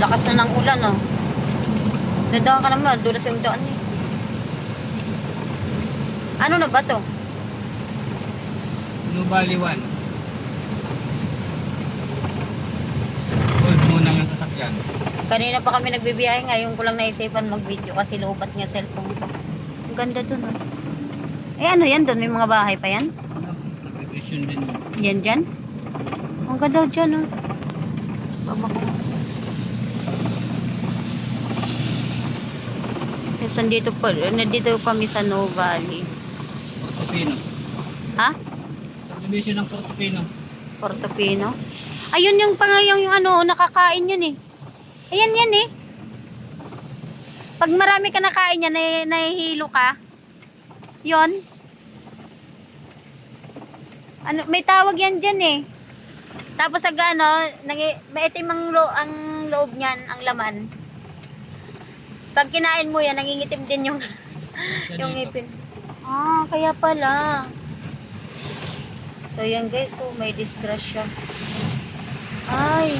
Lakas na ng ulan, oh. Nadaan ka naman, dulas yung daan eh. Ano na ba to? Nubali 1. Hold muna yung sasakyan. Kanina pa kami nagbibiyahe, ngayon ko lang naisipan mag-video kasi loobat nga cellphone ko. Ang ganda dun, oh. Eh, ano yan dun? May mga bahay pa yan? Subdivision din. Yan dyan? Ang ganda dyan, oh. Baba ko. Yes, nandito, pa, nandito kami sa No Valley. Portofino. Ha? Subdivision ng Portofino. Portofino? Ayun yung pangayang yung ano, nakakain yun eh. Ayan yan eh. Pag marami ka nakain yan, nahi- nahihilo ka. Yon. Ano, may tawag yan dyan eh. Tapos sa ano, nangi, maitim ang, lo, ang loob niyan, ang laman. Pag kinain mo yan, nangingitim din yung, yung ngipin. Ah, kaya pala. So yan guys, so may disgrasya. Ay.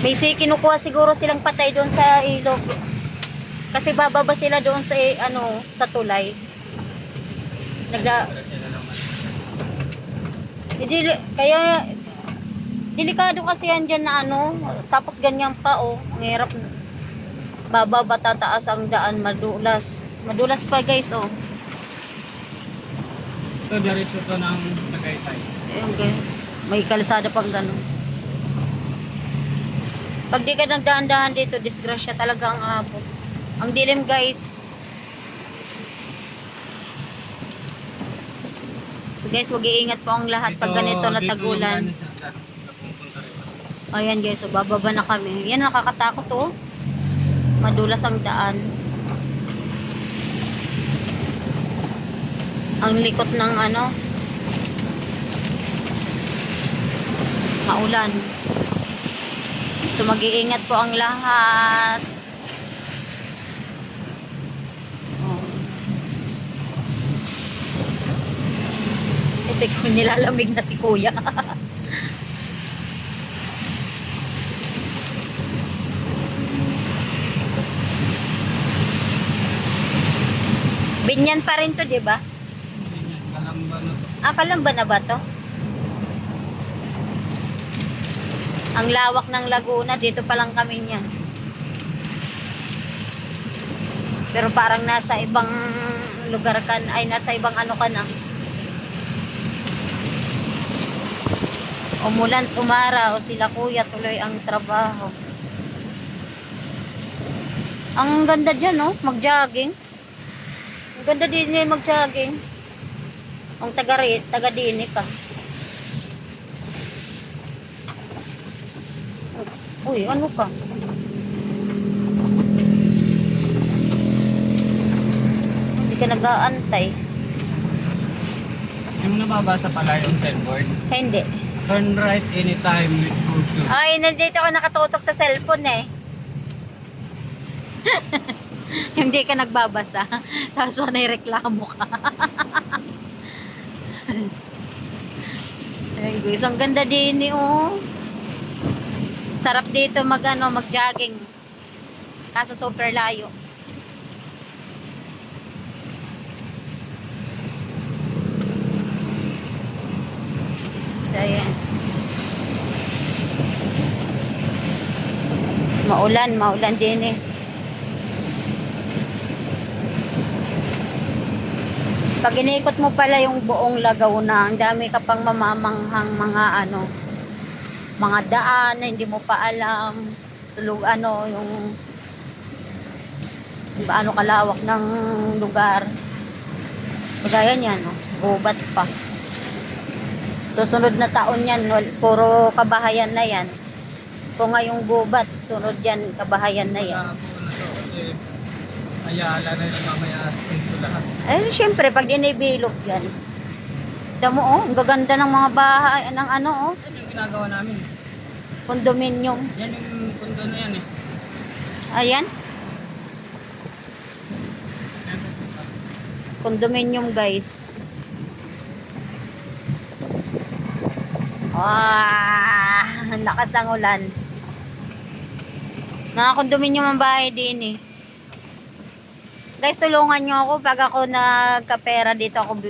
May si kinukuha siguro silang patay doon sa ilog. Kasi bababa sila doon sa eh, ano, sa tulay. Naman. hindi, kaya delikado kasi yan dyan na ano, tapos ganyan pa oh, ang hirap. Bababa tataas ang daan, madulas. Madulas pa guys oh. Ito, diretso to ng Tagaytay. So, guys. May kalsada pang gano'n. Pag di ka nagdahan-dahan dito, disgrasya talaga ang abot. Ang dilim guys. So guys, wag iingat po ang lahat pag ganito na dito tagulan. yung ano siya, napupunta rin. Ayan guys, so bababa na kami. Yan nakakatakot oh. Madulas ang daan. Ang likot ng ano. Maulan. So mag-iingat po ang lahat. Oh. Kasi nilalamig na si kuya. Binyan pa rin to, di ba? Niya. Ah, Kalamba na ba to? Ang lawak ng Laguna, dito pa lang kami niyan. Pero parang nasa ibang lugar ka, ay nasa ibang ano ka na. Umulan, umara, o sila kuya tuloy ang trabaho. Ang ganda dyan, no? Mag-jogging. Ganda din eh, mag-jogging. Ang taga, taga dini ka. Uy, ano ka? Hindi ka nag-aantay. Hindi mo nababasa pala yung signboard. Hindi. Turn right anytime with caution. Ay, nandito ako nakatutok sa cellphone eh. Hindi ka nagbabasa. Tapos na reklamo ka. Ay, guys, ang ganda din eh, oh. Sarap dito mag, ano, mag-jogging. Kaso super layo. So. Maulan, maulan din eh. Pag inikot mo pala yung buong Laguna, ang dami ka pang mamamanghang mga ano, mga daan na hindi mo pa alam. Sulug, ano, yung gaano kalawak ng lugar. Bagaya niyan, no? gubat pa. Susunod na taon yan, puro kabahayan na yan. Kung ngayong gubat, sunod yan, kabahayan na yan. Ayala na yung mamaya dito lahat. Eh, syempre, pag dinibilog yan. Damo, oh, ang gaganda ng mga bahay, ng ano, oh, Yan yung ginagawa namin. condominium. Yan yung pundo na yan eh. Ayan, condominium, guys. Ah, ang lakas ng ulan. Mga kondominium ang bahay din eh. Guys, tulungan nyo ako pag ako nagkapera dito ako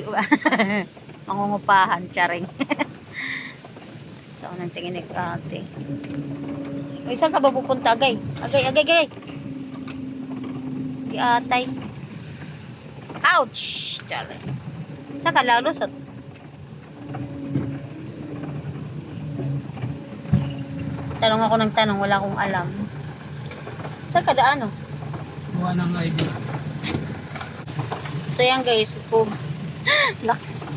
mangungupahan, charing. so, nang tingin ni ate. Uy, saan ka ba pupunta, agay? Agay, agay, agay. Di atay. Ouch! Charing. Saan ka lalusot? Tanong ako ng tanong, wala akong alam. Saan ka daan, oh? Kuha ng ID. So yan guys, po. Lak.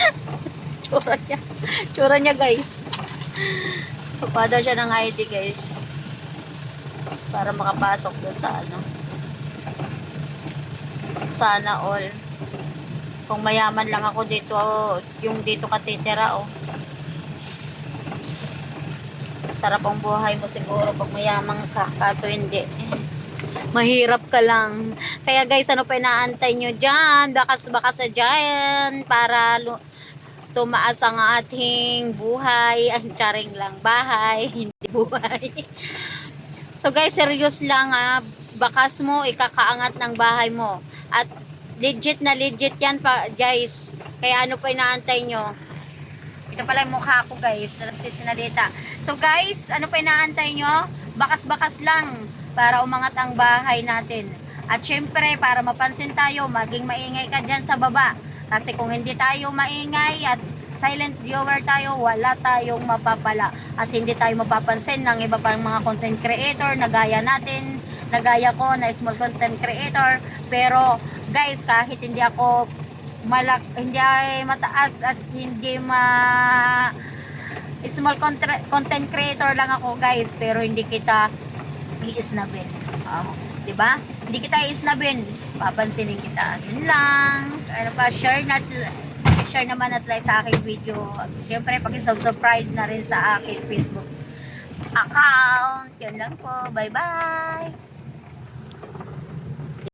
Tsura niya. Tsura niya guys. Daw siya ng ID guys. Para makapasok doon sa ano. Sana all. Kung mayaman lang ako dito, yung dito katitira oh. Sarap ang buhay mo siguro pag mayaman ka. Kaso hindi. Mahirap ka lang. Kaya guys, ano pa inaantay nyo dyan? Bakas-bakas na dyan para tumaas ang ating buhay. Ang charing lang bahay, hindi buhay. so guys, serious lang ah. Bakas mo, ikakaangat ng bahay mo. At legit na legit yan pa, guys. Kaya ano pa inaantay nyo? Ito pala yung mukha ko guys, nagsisinalita. So guys, ano pa inaantay nyo? Bakas-bakas lang para umangat ang bahay natin. At syempre, para mapansin tayo, maging maingay ka dyan sa baba. Kasi kung hindi tayo maingay at silent viewer tayo, wala tayong mapapala. At hindi tayo mapapansin ng iba pang mga content creator na gaya natin, na gaya ko na small content creator. Pero guys, kahit hindi ako malak hindi ay mataas at hindi ma small content creator lang ako guys pero hindi kita iisnabin oh, di ba hindi kita iisnabin papansinin kita. Yun lang. Ano pa share na share naman at like sa aking video. Siyempre pag subscribe na rin sa aking facebook account. Yun lang po. Bye bye